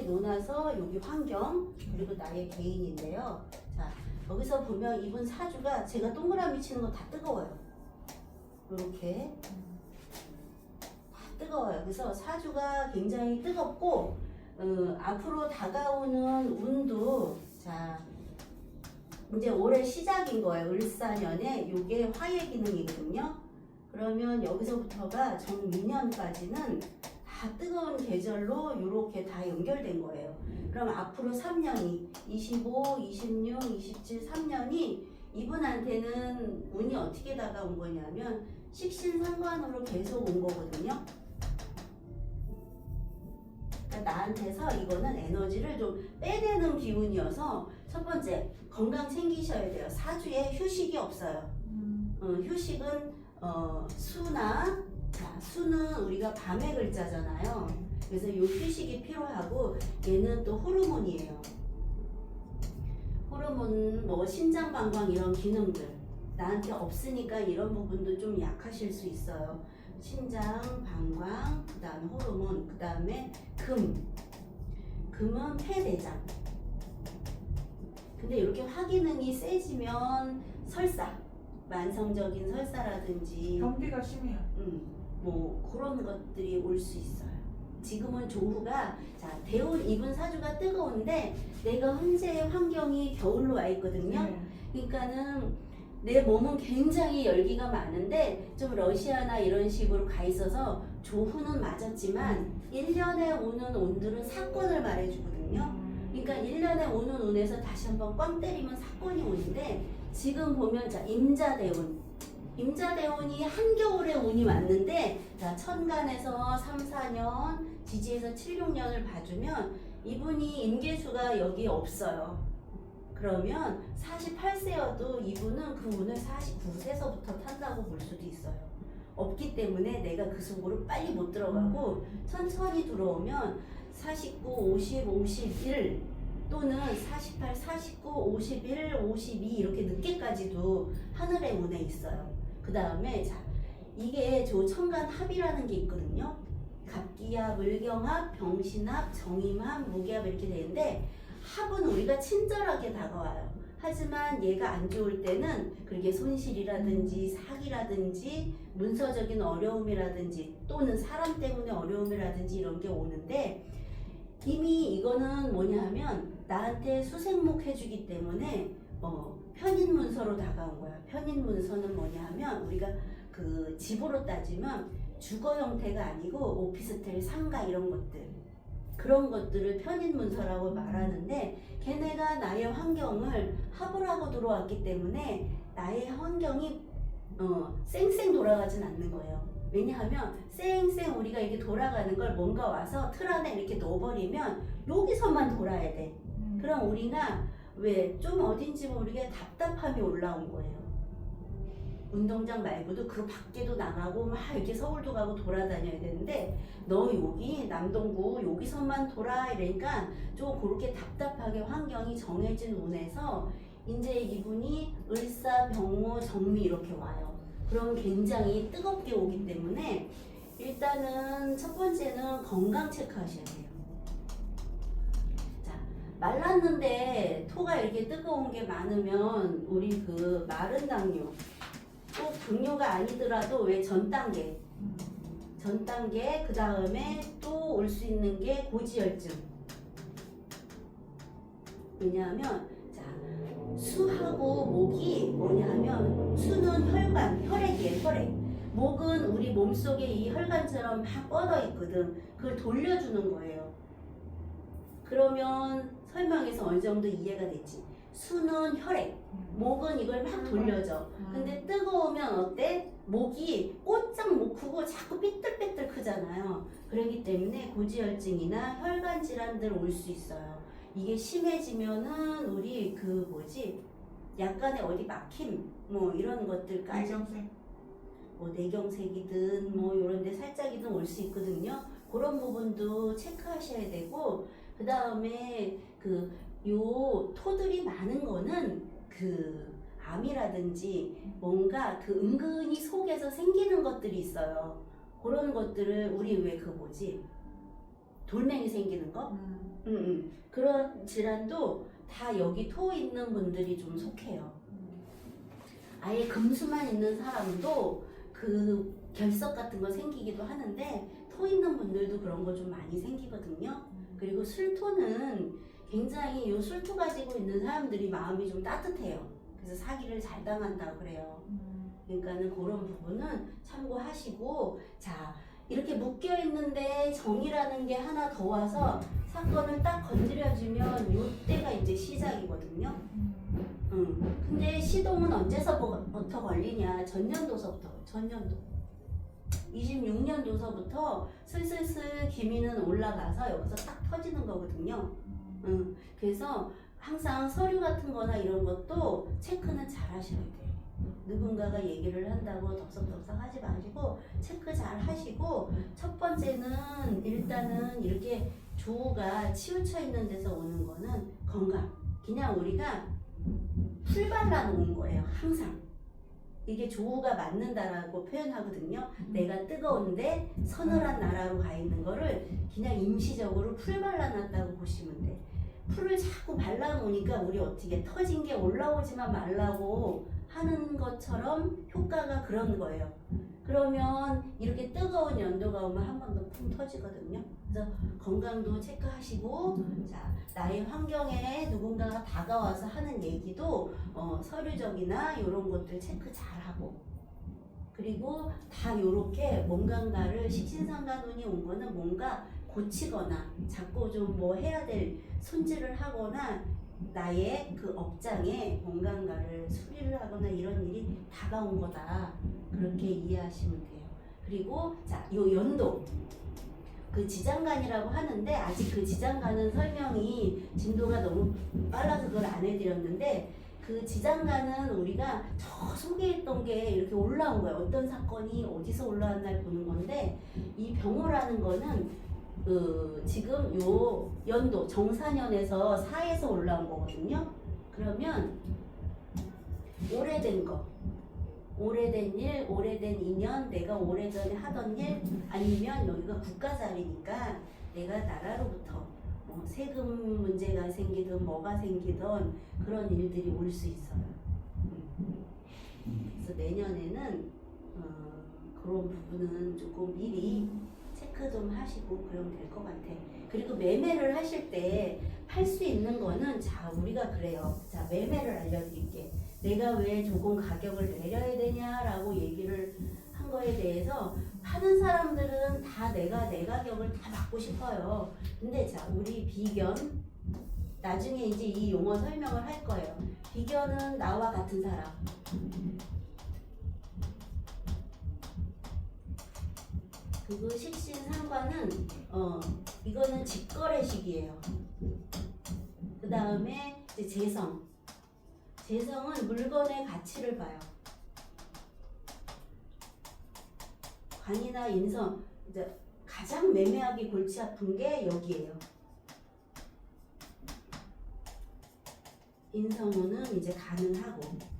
이렇게 놓아서 여기 환경 그리고 나의 개인인데요. 자 여기서 보면 이분 사주가 제가 동그라미 치는 거 다 뜨거워요. 이렇게 다 뜨거워요. 그래서 사주가 굉장히 뜨겁고 어, 앞으로 다가오는 운도 자 이제 올해 시작인 거예요. 을사년에 이게 화의 기능이거든요. 그러면 여기서부터가 정미년까지는 다 뜨거운 계절로 이렇게 다 연결된 거예요. 그럼 앞으로 3년이 25, 26, 27, 3년이 이분한테는 운이 어떻게 다가온 거냐면 식신상관으로 계속 온 거거든요. 그러니까 나한테서 이거는 에너지를 좀 빼내는 기운이어서 첫 번째 건강 챙기셔야 돼요. 사주에 휴식이 없어요. 어, 휴식은 어, 수나 자, 수는 우리가 밤의 글자잖아요. 그래서 요 휴식이 필요하고 얘는 또 호르몬이에요. 호르몬 뭐 신장 방광 이런 기능들 나한테 없으니까 이런 부분도 좀 약하실 수 있어요. 신장 방광 그 다음에 호르몬 그 다음에 금 금은 폐내장 근데 이렇게 화기능이 세지면 설사 만성적인 설사라든지 변비가 심해요. 음, 뭐 그런 것들이 올 수 있어요. 지금은 조후가 자 대운 입은 사주가 뜨거운데 내가 현재의 환경이 겨울로 와 있거든요. 네. 그러니까는 내 몸은 굉장히 열기가 많은데 좀 러시아나 이런 식으로 가 있어서 조후는 맞았지만 1년에 오는 온들은 사건을 말해주거든요. 그러니까 1년에 오는 운에서 다시 한번 꽝 때리면 사건이 오는데 지금 보면 자 임자 대운 임자대운이 한겨울에 운이 왔는데 자 천간에서 3, 4년 지지에서 7, 6년을 봐주면 이분이 임계수가 여기 없어요. 그러면 48세여도 이분은 그 운을 49세서부터 탄다고 볼 수도 있어요. 없기 때문에 내가 그 속으로 빨리 못 들어가고 천천히 들어오면 49, 50, 51 또는 48, 49, 51, 52 이렇게 늦게까지도 하늘의 운에 있어요. 그 다음에 자 이게 저 천간 합이라는 게 있거든요. 갑기합, 을경합, 병신합, 정임합, 무기합 이렇게 되는데 합은 우리가 친절하게 다가와요. 하지만 얘가 안 좋을 때는 그렇게 손실이라든지 사기라든지 문서적인 어려움이라든지 또는 사람 때문에 어려움이라든지 이런 게 오는데 이미 이거는 뭐냐 하면 나한테 수생목 해주기 때문에 어, 편인 문서로 다가온 거야. 편인 문서는 뭐냐 하면 우리가 그 집으로 따지면 주거 형태가 아니고 오피스텔, 상가 이런 것들 그런 것들을 편인 문서라고 말하는데 걔네가 나의 환경을 합을 하고 들어왔기 때문에 나의 환경이 어, 쌩쌩 돌아가진 않는 거예요. 왜냐하면 쌩쌩 우리가 이렇게 돌아가는 걸 뭔가 와서 틀 안에 이렇게 넣어버리면 여기서만 돌아야 돼. 그럼 우리가 왜 좀 어딘지 모르게 답답함이 올라온 거예요. 운동장 말고도 그 밖에도 나가고 막 이렇게 서울도 가고 돌아다녀야 되는데 너 여기 남동구 여기서만 돌아 이러니까 좀 그렇게 답답하게 환경이 정해진 운에서 이제 이분이 을사 병호 정미 이렇게 와요. 그럼 굉장히 뜨겁게 오기 때문에 일단은 첫 번째는 건강 체크하셔야 돼요. 자, 말랐는데 토가 이렇게 뜨거운 게 많으면 우리 그 마른 당뇨 꼭 당뇨가 아니더라도 왜 전 단계 전 단계 그 다음에 또 올 수 있는 게 고지혈증. 왜냐하면 자 수하고 목이 뭐냐하면 수는 혈관 혈액이에요 혈액. 목은 우리 몸속에 이 혈관처럼 막 뻗어 있거든. 그걸 돌려주는 거예요 그러면 설명해서 어느 정도 이해가 됐지 수는 혈액 목은 이걸 막 돌려줘 근데 뜨거우면 어때? 목이 꼬짝 못 크고 자꾸 삐뚤빼뚤 크잖아요. 그렇기 때문에 고지혈증이나 혈관 질환들 올 수 있어요. 이게 심해지면은 우리 그 뭐지? 약간의 어디 막힘 뭐 이런 것들까지 내경색. 뭐 내경색이든 뭐 이런 데 살짝이든 올 수 있거든요. 그런 부분도 체크하셔야 되고 그 다음에 그 요 토들이 많은 거는 그 암이라든지 뭔가 그 은근히 속에서 생기는 것들이 있어요. 그런 것들을 우리 왜 그 뭐지 돌멩이 생기는 거 음. 음, 음. 그런 질환도 다 여기 토 있는 분들이 좀 속해요. 아예 금수만 있는 사람도 그 결석 같은 거 생기기도 하는데 토 있는 분들도 그런 거 좀 많이 생기거든요. 그리고 술토는 굉장히 요 술토 가지고 있는 사람들이 마음이 좀 따뜻해요. 그래서 사기를 잘 당한다 그래요. 그러니까는 그런 부분은 참고하시고 자 이렇게 묶여 있는데 정이라는 게 하나 더 와서 사건을 딱 건드려주면 요때가 이제 시작이거든요. 응. 근데 시동은 언제서부터 걸리냐? 전년도서부터 전년도 26년도서부터 슬슬슬 기미는 올라가서 여기서 딱 터지는 거거든요. 응. 그래서 항상 서류 같은 거나 이런 것도 체크는 잘 하셔야 돼요. 누군가가 얘기를 한다고 덥석덥석 하지 마시고 체크 잘 하시고 첫 번째는 일단은 이렇게 조가 치우쳐 있는 데서 오는 거는 건강. 그냥 우리가 풀 발라 놓은 거예요. 항상. 이게 조우가 맞는다라고 표현하거든요. 내가 뜨거운데 서늘한 나라로 가 있는 거를 그냥 임시적으로 풀 발라놨다고 보시면 돼. 풀을 자꾸 발라놓으니까 우리 어떻게 터진 게 올라오지만 말라고 하는 것처럼 효과가 그런 거예요. 그러면 이렇게 뜨거운 연도가 오면 한 번더풍 터지거든요. 그래서 건강도 체크하시고, 자, 나의 환경에 누군가가 다가와서 하는 얘기도 어, 서류적이나 이런 것들 체크 잘 하고, 그리고 다 요렇게 뭔가를 식신상간운이 온 거는 뭔가 고치거나 자꾸 좀 뭐 해야 될 손질을 하거나 나의 그 업장에 뭔가를 수리를 하거나 이런 일이 다가온 거다. 그렇게 이해하시면 돼요. 그리고 자, 요 연도 그 지장간이라고 하는데 아직 그 지장간은 설명이 진도가 너무 빨라서 그걸 안 해드렸는데 그 지장간은 우리가 저 있던 게 이렇게 올라온 거예요. 어떤 사건이 어디서 올라왔나를 보는 건데 이 병호라는 거는 그 지금 요 연도 정사년에서 사에서 올라온 거거든요. 그러면 오래된 거, 오래된 일, 오래된 인연, 내가 오래전에 하던 일, 아니면 여기가 국가 자리니까 내가 나라로부터 뭐 세금 문제가 생기든 뭐가 생기든 그런 일들이 올 수 있어요. 음. 그래서 내년에는 어, 그런 부분은 조금 미리 체크 좀 하시고 그러면 될 것 같아. 그리고 매매를 하실 때 팔 수 있는 거는 자 우리가 그래요. 자 매매를 알려드릴게. 내가 왜 조금 가격을 내려야 되냐라고 얘기를 한 거에 대해서 파는 사람들은 다 내가 내 가격을 다 받고 싶어요. 근데 자 우리 비견 나중에 이제 이 용어 설명을 할 거예요. 비견은 나와 같은 사람. 그리고 식신 상관은 어 이거는 직거래식이에요. 그 다음에 이제 재성. 재성은 물건의 가치를 봐요. 관이나 인성 이제 가장 매매하기 골치 아픈 게 여기에요. 인성우는 이제 가능하고.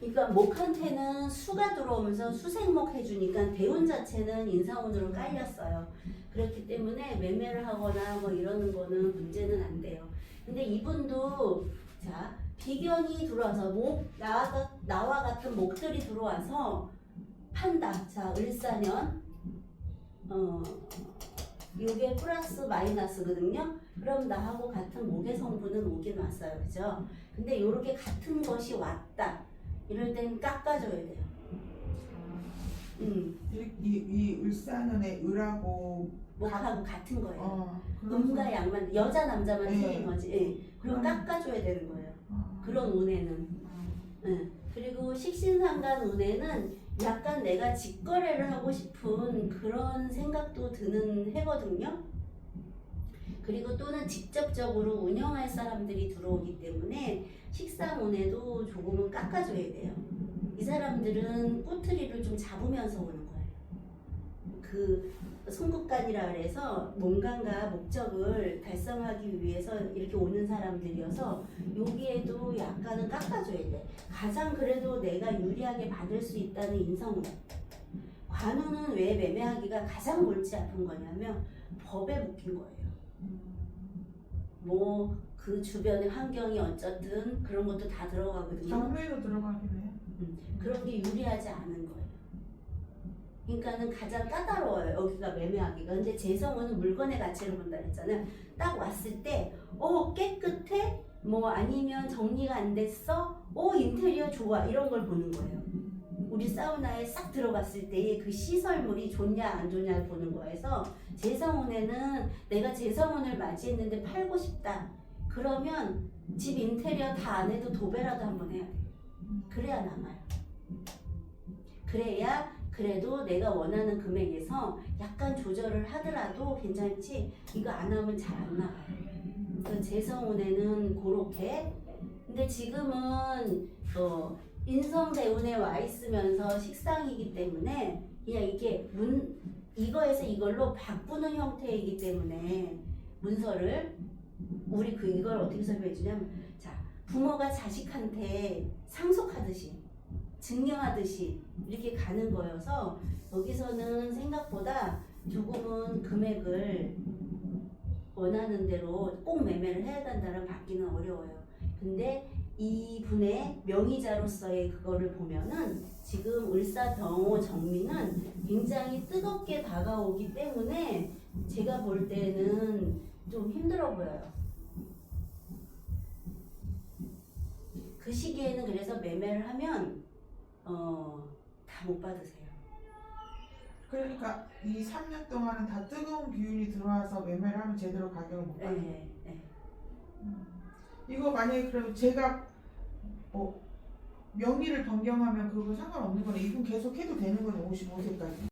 그러니까 목한테는 수가 들어오면서 수생목 해주니까 대운 자체는 인상운으로 깔렸어요. 그렇기 때문에 매매를 하거나 뭐 이러는 거는 문제는 안 돼요. 근데 이분도 자 비견이 들어와서 목 나와, 나와 같은 목들이 들어와서 판다. 자 을사년 어 요게 플러스 마이너스거든요. 그럼 나하고 같은 목의 성분은 오긴 왔어요. 그죠? 근데 요렇게 같은 것이 왔다. 이럴 땐 깎아줘야 돼요. 음, 이, 이, 이 을사년의 을하고 목하고 같은 거예요. 어, 음과 양만 여자 남자만 네. 틀린 거지. 예. 그럼 음. 깎아줘야 되는 거예요. 어. 그런 운에는. 예. 그리고 식신상간 운에는 약간 내가 직거래를 하고 싶은 그런 생각도 드는 해거든요. 그리고 또는 직접적으로 운영할 사람들이 들어오기 때문에 식상운에도 조금은 깎아줘야 돼요. 이 사람들은 꼬투리를 좀 잡으면서 오는 거예요. 그 송국간이라 그래서 뭔가가 목적을 달성하기 위해서 이렇게 오는 사람들이어서 여기에도 약간은 깎아줘야 돼. 가장 그래도 내가 유리하게 받을 수 있다는 인성운. 관우는 왜 매매하기가 가장 골치 아픈 거냐면 법에 묶인 거예요. 뭐 그 주변의 환경이 어쨌든 그런 것도 다 들어가거든요. 경매도 들어가긴 해요. 그런 게 유리하지 않은 거예요. 그러니까는 가장 까다로워요. 여기가 매매하기가. 근데 재성은 물건의 가치를 본다 그랬잖아요. 딱 왔을 때, 어, 깨끗해? 뭐 아니면 정리가 안 됐어? 어, 인테리어 좋아. 이런 걸 보는 거예요. 우리 사우나에 싹 들어갔을 때의 그 시설물이 좋냐 안 좋냐를 보는 거에서 재성운에는 내가 재성운을 맞이했는데 팔고 싶다. 그러면 집 인테리어 다 안 해도 도배라도 한번 해야 돼요. 그래야 남아요. 그래야 그래도 내가 원하는 금액에서 약간 조절을 하더라도 괜찮지 이거 안 하면 잘 안 나가요. 그 재성운에는 그렇게 근데 지금은 어, 인성대 운에 와 있으면서 식상이기 때문에 그냥 이게 문 이거에서 이걸로 바꾸는 형태이기 때문에 문서를 우리 그 이걸 어떻게 설명해 주냐면 자 부모가 자식한테 상속하듯이 증여하듯이 이렇게 가는 거여서 여기서는 생각보다 조금은 금액을 원하는 대로 꼭 매매를 해야 된다는 받기는 어려워요. 근데 이 분의 명의자로서의 그거를 보면은 지금 울사 병호 정민은 굉장히 뜨겁게 다가오기 때문에 제가 볼 때는 좀 힘들어 보여요. 그 시기에는 그래서 매매를 하면 어, 다 못 받으세요. 그러니까 이 3년 동안은 다 뜨거운 기운이 들어와서 매매를 하면 제대로 가격을 못 받는 네, 네. 이거 만약에 그래도 제가 뭐 명의를 변경하면 그거 상관없는 거네. 이분 계속 해도 되는 거네. 55세까지.